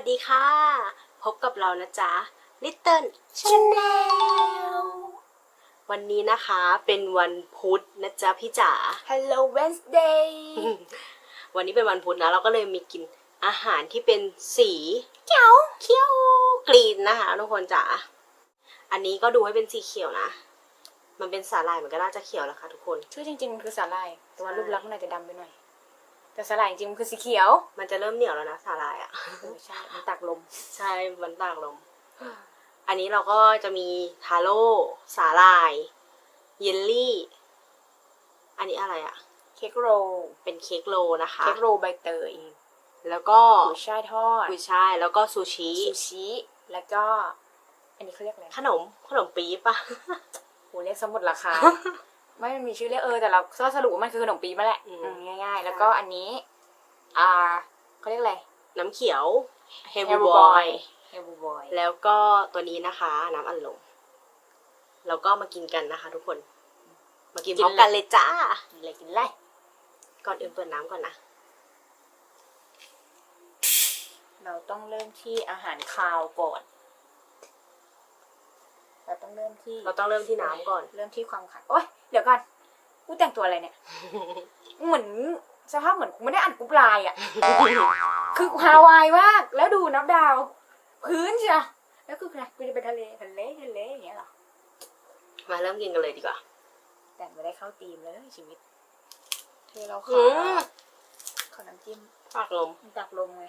สวัสดีค่ะ พบกับเรานะจ๊ะ Little Channel วันนี้นะคะเป็นวันพุธนะจ๊ะพี่จ๋า Hello Wednesday วันนี้เป็นวันพุธนะเราก็เลยมีกินอาหารที่เป็นสีเขียวเขียวกรีนนะคะทุกคนจ๋า อันนี้ก็ดูให้เป็นสีเขียวนะ มันเป็นสาหร่ายมันก็น่าจะเขียวแล้วค่ะทุกคน ชื่อจริงๆมันคือสาหร่ายแต่ว่าใช่รูปลักษณ์มันอาจจะดำไปหน่อย แต่สาหร่ายจริงๆมันคือสีเขียว มันจะเริ่มเหนียวแล้วนะสาหร่ายอะเออใช่ มันตักลม ใช่ มันต่างลม อันนี้เราก็จะมีทาโร่สาหร่าย เยลลี่ อันนี้อะไรอะเค้กโรลเป็นเค้กโรลนะคะ เค้กโรลใบเตยแล้วก็กุยช่ายทอด กุยช่าย แล้วก็ซูชิ ซูชิ แล้วก็ อันนี้เขาเรียกอะไรขนม ขนมปี๊บปะ โหเรียกสมุดราคา ไม่มันมีชื่อเรียกเออแต่เราก็สรุปว่ามันคือขนมปี๊บมาแหละอืม อืมง่าย ๆ แล้วก็อันนี้ อ่าเขาเรียกอะไรน้ำเขียวเฮล Hellboy บอย เฮลบูบอยแล้วก็ตัวนี้นะคะ น้ำอัดลมแล้วก็มากินกันนะคะ ทุกคน มากินพร้อมกันเลยจ้ากินเลยกินเลยก่อนอื่นเปิดน้ำก่อนนะ เราต้องเริ่มที่อาหารคาวก่อน เราต้องเริ่มที่เราต้องเริ่มที่น้ำก่อน เริ่มที่ความขัดโอ๊ยเดี๋ยวก่อนกูแต่งตัวอะไรเนี่ย เหมือนสภาพเหมือนกูไม่ได้อ่านกรุ๊ปไลน์อะ คือฮาวายมาก แล้วดูนับดาว พื้นจ้ะแล้วคืออะไรกูจะไปทะเลทะเลทะเลอย่างเงี้ยเหรอ มาเริ่มกินกันเลยดีกว่าแต่งไม่ได้เข้าธีมเลยชีวิต เธอเราขอือมขอน้ำจิ้มปากลม มันตักลงไง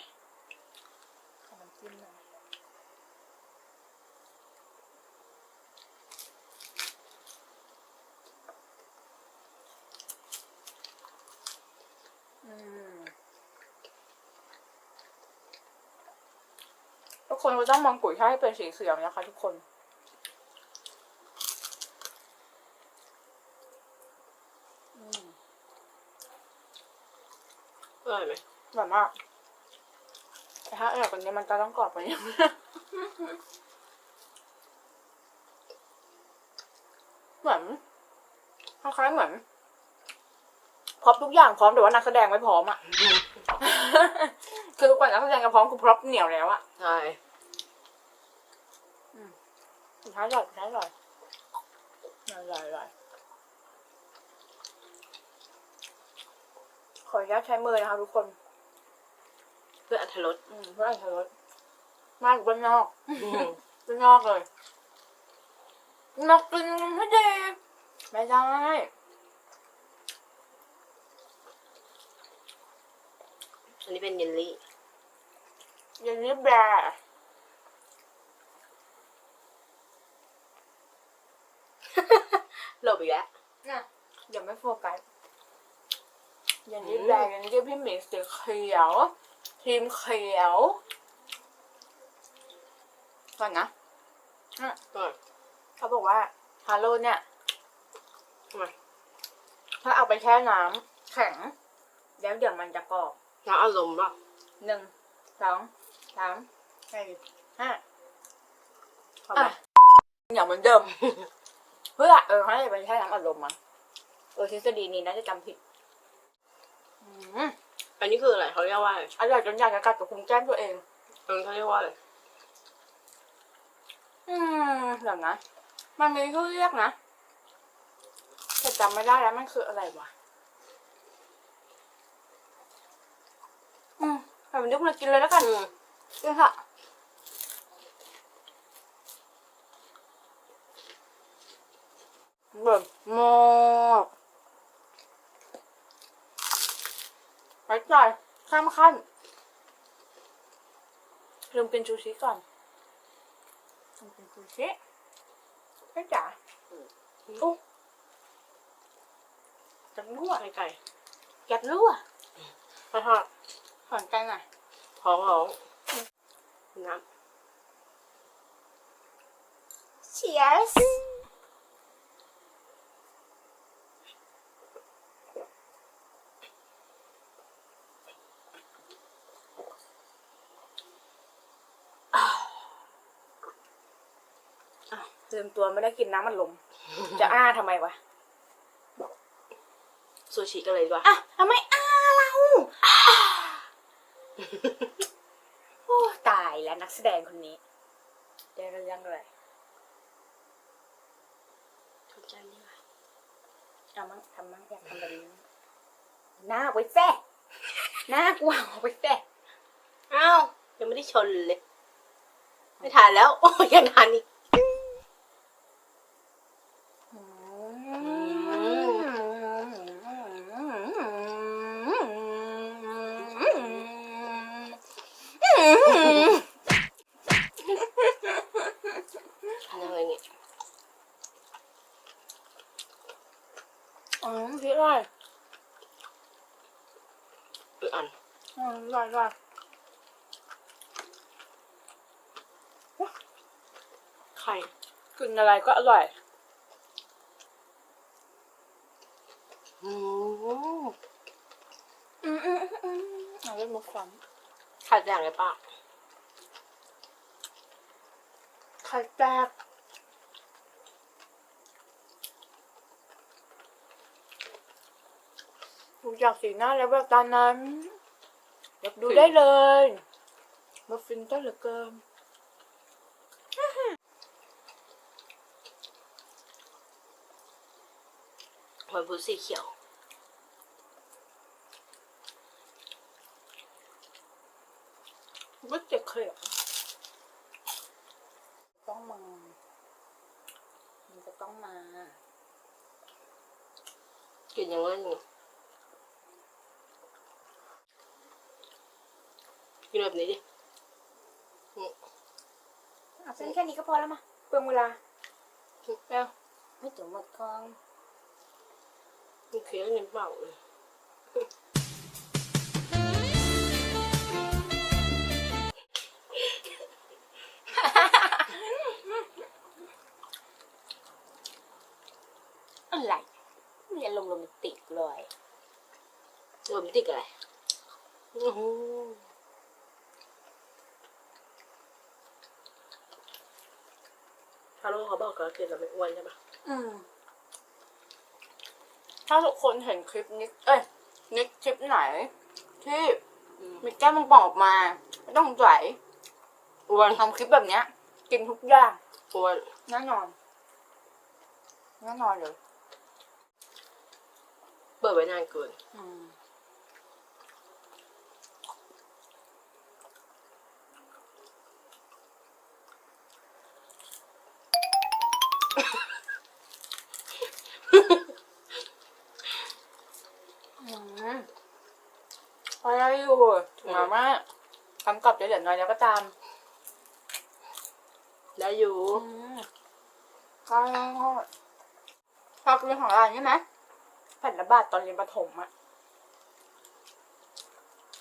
ขอน้ำจิ้มหน่อย คนเราต้องมองกุยช่ายให้เป็นสีเขียวนะคะทุกคนอืมอร่อยไหมแบบมากแต่ถ้าอร่อยกว่านี้มันจะต้องกรอบกว่านี้เหมือนคล้ายๆเหมือนพร็อพทุกอย่างพร้อมแต่ว่านักแสดงไม่พร้อมอะ คือกว่านักแสดงจะพร้อมคือพร็อพเหนียวแล้วอะ ใช่ สุดท้ายอร่อยสุดท้ายอร่อยอร่อยอร่อยขออนุญาตใช้มือนะคะทุกคน เพื่ออรรถรสอืมเพื่ออัตรสมากกว่าบ้านนอกอืมบ้านนอกเลยนอกกินไม่ดีไม่ได้อันนี้เป็นเยลลี่อย่างนี้แบร์ หลบอีกแล้วนะเดี๋ยวไม่โฟกัส อย่างนี้แบร์อย่างนี้พี่หมีสีเขียวทีมเขียว ก่อนนะก่อนเขาบอกว่าฮาโลเนี่ยทำไมถ้าเอาไปแช่น้ำแข็ง แล้วเดี๋ยวมันจะกรอบน้ำอารมณ์ป่ะหนึ่งสองสามสี่ห้าเข้าไปอะอย่างเหมือนเดิมเพื่อเออเขาจะเป็นแค่น้ำอัดลมมั้งเออทฤษฎีนี้น่าจะจำผิดอืมอันนี้คืออะไรเขาเรียกว่าอะไรอร่อยจนอยากจะกัดกับพุงแก้มตัวเองอันนี้เขาเรียกว่าอะไรอืมเดี๋ยวนะมันมีชื่อเรียกนะแต่จำไม่ได้แล้วมันคืออะไรวะอืมแต่มันยกมากินเลยแล้วกันอืมกินค่ะ แบบมากไปจ่ายข้ามขั้นลืมกินซูชิก่อนลืมกินซูชิไม่จ๋าโอ้จังรั่วไก่ไก่แกดรั่วทอดทอดถอนกันหน่อยท้องร้องน้ Cheers ลืมตัวไม่ได้กินน้ำมันลม จะอ้าทำไมวะำซูชิกันเลยดีกว่าอะทำไมอ้าเราโอ้ตายอะนักแสดงคนนี้ได้เรื่องอะไรสนใจนี่ค่ะเอามั่งทำมั่งอยากทำแบบนี้มั่งหน้าไว้แซ่หน้ากวางเอาไว้แซ่อ้าวยังไม่ได้ชนเลย ไม่ถ่ายแล้ว โอ้ยยังทันอีก ทำยังไงเนี่ย อ๋อพี่ไร อีกอัน อ๋อไรไร ไข่ กิน อะไรก็อร่อยอืมอืมอืมอืมเอาเล่นมุกฟังไข่แดงเลยป้าไข่แตกดูจากสีหน้าแล้วแบบตอนนั้นอยากดูได้เลยมาฟินต้นเหลือเกิน วันพุธสีเขียวไม่เจ็บเคยหรอต้องมา มันจะต้องมา กินยังไงอยู่กินแบบนี้ดิอืมเอาเส้นแค่นี้ก็พอแล้วมาเปลืองเวลาแล้วไม่ถึงหมดคอง มันเคี้ยวยังเปล่าเลยอะไรมีอารมณ์โรแมนติกเลยโรแมนติกอะไรอื้อหือฮัลโหลเขาบอกว่ากินแล้วไม่อ้วนใช่ปะอืม ถ้าทุกคนเห็นคลิปนิกเอ้ยนิกคลิปไหน ที่อืมมีแก้มป่องๆออกมาไม่ต้องใส่อ้วนทำคลิปแบบเนี้ย กินทุกอย่างอ้วนแน่นอนแน่นอนเลยเปิดไว้นานเกินอืม อืมพอ ได้อยู่ถึงแม้ว่าคำกลับจะเหลือน้อยแล้วก็ตาม ได้อยู่อืมก็ชอบกินของร้านใช่ไหมแผ่นละบาทตอนเรียนประถมอะ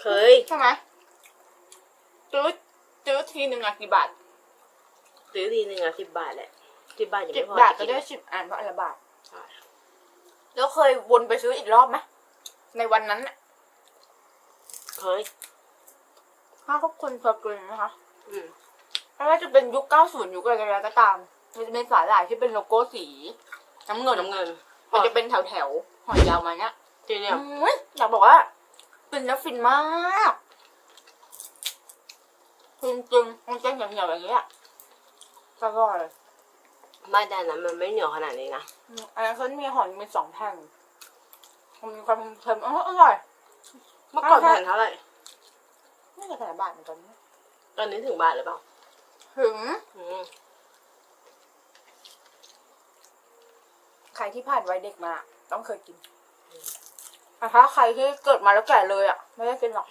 เคยใช่ไหมซื้อซื้อทีหนึ่งอะกี่บาทซื้อทีหนึ่งอะสิบบาทแหละสิบบาทยังสิบไม่พอบาทก็จะได้กินสิบอันเพราะอันละบาท ใช่แล้วเคยวนไปซื้ออีกรอบไหมในวันนั้นน่ะ เคยถ้าทุกคนเคยกินนะคะ อืมไม่ว่าจะเป็นยุค 90 ยุคอะไรก็ตาม มันจะเป็นสาหร่ายที่เป็นโลโก้สี น้ำเงินน้ำเงินมันจะเป็นแถวแถวๆหอยยาวมาเนี้ยที่เนี่ยอุ๊ยอยากบอกว่าฟินแล้วฟินมากจริงจริงๆมันจะเหนียวเหนียวๆอย่างเงี้ยอร่อยไม่แต่อันนั้นมันไม่เหนียวขนาดนี้นะอืมอันนั้นเขามีหอยมีสองแท่งมันมีความเค็มอ๋ออร่อย เมื่อก่อนอ่าฮะแผ่นเท่าไหร่นี่ก็แต่บาทเหมือนกันนะตอนนี้ถึงบาทหรือเปล่าถึงอืมใครที่ผ่านวัยเด็กมา ต้องเคยกินแต่ถ้าใครที่เกิดมาแล้วแก่เลยอะ ไม่ได้กินหรอก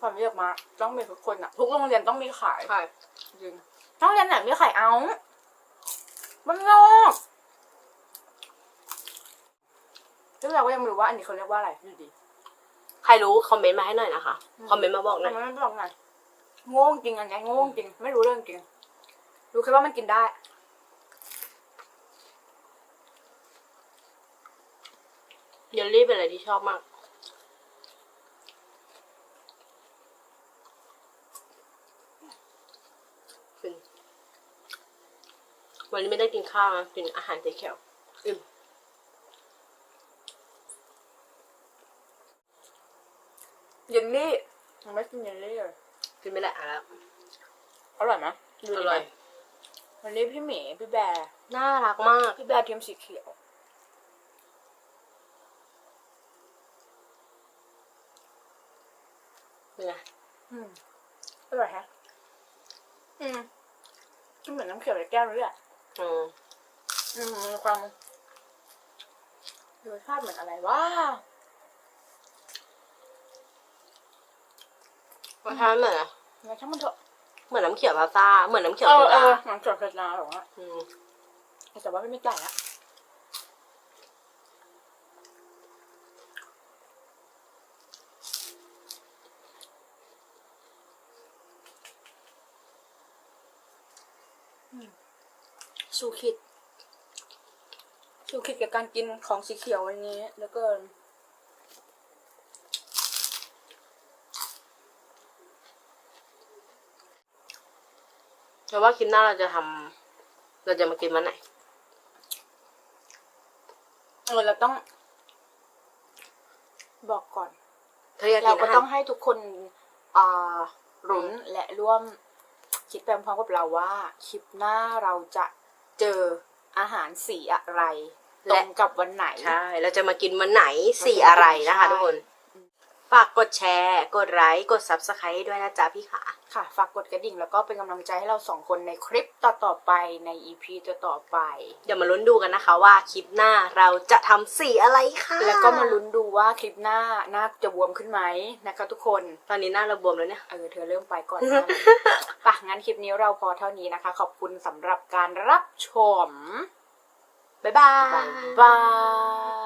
ผ่านวัยเด็กมา ต้องมีทุกคนอะ ทุกโรงเรียนต้องมีขายใช่จริงโรงเรียนไหนมีขายเอาบ้านนอก ซึ่งเราก็ยังไม่รู้ว่าอันนี้เขาเรียกว่าอะไรอยู่ดีใครรู้คอมเมนต์มาให้หน่อยนะคะ คอมเมนต์มาบอกหน่ทำอยไมไม่บอกไงโง่จริงอันเนี้ยโง่จริง ไม่รู้เรื่องจริง รู้แค่ว่ามันกินได้ เยลลี่เป็นอะไรที่ชอบมากฟินวันนี้ไม่ได้กินข้าวนะกินอาหารเจ๊แขวอืม เย ลลี่ยังไม่กินเยลลี่เลยกินไม่ได้อะแล้วอร่อยไหมดูอดิร่อย วันนี้พี่หมีพี่แบร์น่ารักมาก พี่แบร์ทีมสีเขียว เป็นไง อืมอร่อยฮะอืมกินเหมือนน้ำเขียวในแก้วเลยอะ อืม อืมมีความรสชาติเหมือนอะไรวะ รสชาติเหมือนอะไรงั้นช่างมันเถอะเหมือนน้ำเขียวพาซ่าเหมือนน้ำเขียวเอโซอเอดาอน้ำเขียวโซดาหรอวะอืมแต่ว่าไม่ไก่ละอืมสู้คิด สู้คิดกับการกินของสีเขียววันนี้แล้วก็ แต่ว่าคลิปหน้าเราจะทำเราจะมากินวันไหนเออเราต้อง บอกก่อนเธออยากเรากินก็อาหารต้องให้ทุกคนอ่ารุ้นและร่วมคิดไปพร้อมกับเราว่าคลิปหน้าเราจะเจออาหารสีอะไรตรงกับวันไหนใช่เราจะมากินวันไหนสีอะไรนะคะใช่ทุกคน ฝากกดแชร์ กดไลค์ กด subscribe ด้วยนะจ๊ะพี่ขา ค่ะ ฝากกดกระดิ่งแล้วก็เป็นกำลังใจให้เราสองคนในคลิปต่อๆไปใน EP ต่อๆไป เดี๋ยวมาลุ้นดูกันนะคะว่าคลิปหน้าเราจะทำสีอะไรค่ะแล้วก็มาลุ้นดูว่าคลิปหน้าหน้าจะบวมขึ้นไหมนะคะทุกคน ตอนนี้หน้าเราบวมแล้วเนี่ย เออเธอเริ่มไปก่อนหน้านั้นปะงั้นคลิปนี้เราพอเท่านี้นะคะ ขอบคุณสำหรับการรับชม บ๊ายบาย บายบาย